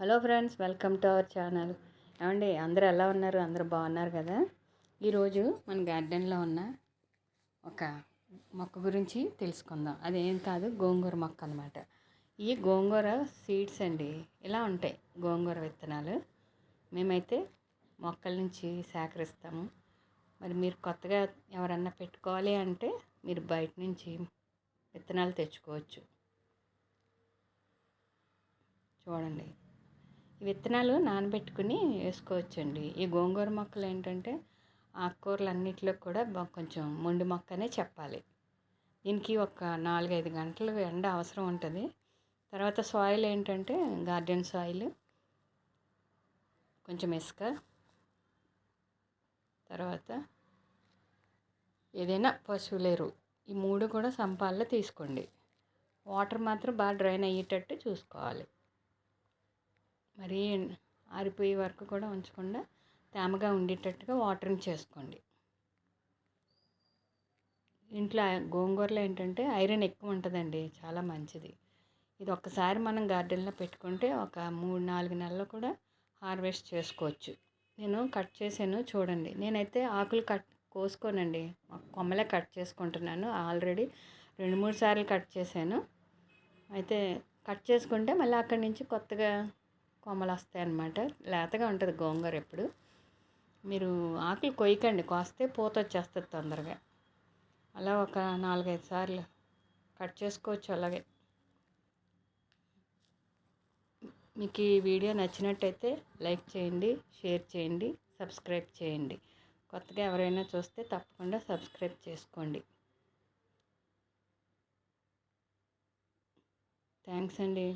Hello friends welcome to our channel. ఏమండి అందరూ ఎలా ఉన్నారు? అందరూ బాగున్నారు కదా? ఈరోజు మన గార్డెన్లో ఉన్న ఒక మొక్క గురించి తెలుసుకుందాం. అదేం కాదు గోంగూర మొక్క అనమాట ఈ గోంగూర సీడ్స్ అండి ఇలా ఉంటాయి గోంగూర విత్తనాలు. మేమైతే మొక్కల నుంచి సేకరిస్తాము. మరి మీరు కొత్తగా ఎవరన్నా పెట్టుకోవాలి అంటే మీరు బయట నుంచి విత్తనాలు తెచ్చుకోవచ్చు. చూడండి. విత్తనాలు నానబెట్టుకుని వేసుకోవచ్చండి. ఈ గోంగూర మొక్కలు ఏంటంటే ఆకుకూరలు అన్నింటిలో కూడా కొంచెం మొండి మొక్కనే చెప్పాలి. దీనికి ఒక నాలుగైదు గంటలు ఎండ అవసరం ఉంటుంది. తర్వాత సాయిల్ ఏంటంటే గార్డెన్ సాయిల్ కొంచెం ఇసుక తర్వాత ఏదైనా పశువులేరు ఈ మూడు కూడా సంపాల్లో తీసుకోండి. వాటర్ మాత్రం బాగా డ్రైన్ అయ్యేటట్టు చూసుకోవాలి. మరీ ఆరిపోయే వరకు కూడా ఉంచకుండా తేమగా ఉండేటట్టుగా వాటరింగ్ చేసుకోండి. ఇంట్లో గోంగూరలో ఏంటంటే ఐరన్ ఎక్కువ ఉంటుందండి చాలా మంచిది. ఇది ఒక్కసారి మనం గార్డెన్లో పెట్టుకుంటే ఒక మూడు నాలుగు నెలలు కూడా హార్వెస్ట్ చేసుకోవచ్చు. నేను కట్ చేశాను చూడండి. నేనైతే ఆకులు కట్ కోసుకోనండి. కొమ్మలే కట్ చేసుకుంటున్నాను. ఆల్రెడీ రెండు మూడు సార్లు కట్ చేశాను. అయితే కట్ చేసుకుంటే మళ్ళీ అక్కడి నుంచి కొత్తగా కొమ్మలు వస్తాయి అన్నమాట లేతగా ఉంటుంది గోంగూర ఎప్పుడు. మీరు ఆకులు కొయ్యకండి కోస్తే పూత వచ్చేస్తుంది తొందరగా. అలా ఒక నాలుగైదు సార్లు కట్ చేసుకోవచ్చు అలాగే. మీకు ఈ వీడియో నచ్చినట్టయితే లైక్ చేయండి షేర్ చేయండి సబ్స్క్రైబ్ చేయండి. కొత్తగా ఎవరైనా చూస్తే తప్పకుండా సబ్స్క్రైబ్ చేసుకోండి. థ్యాంక్స్ అండి.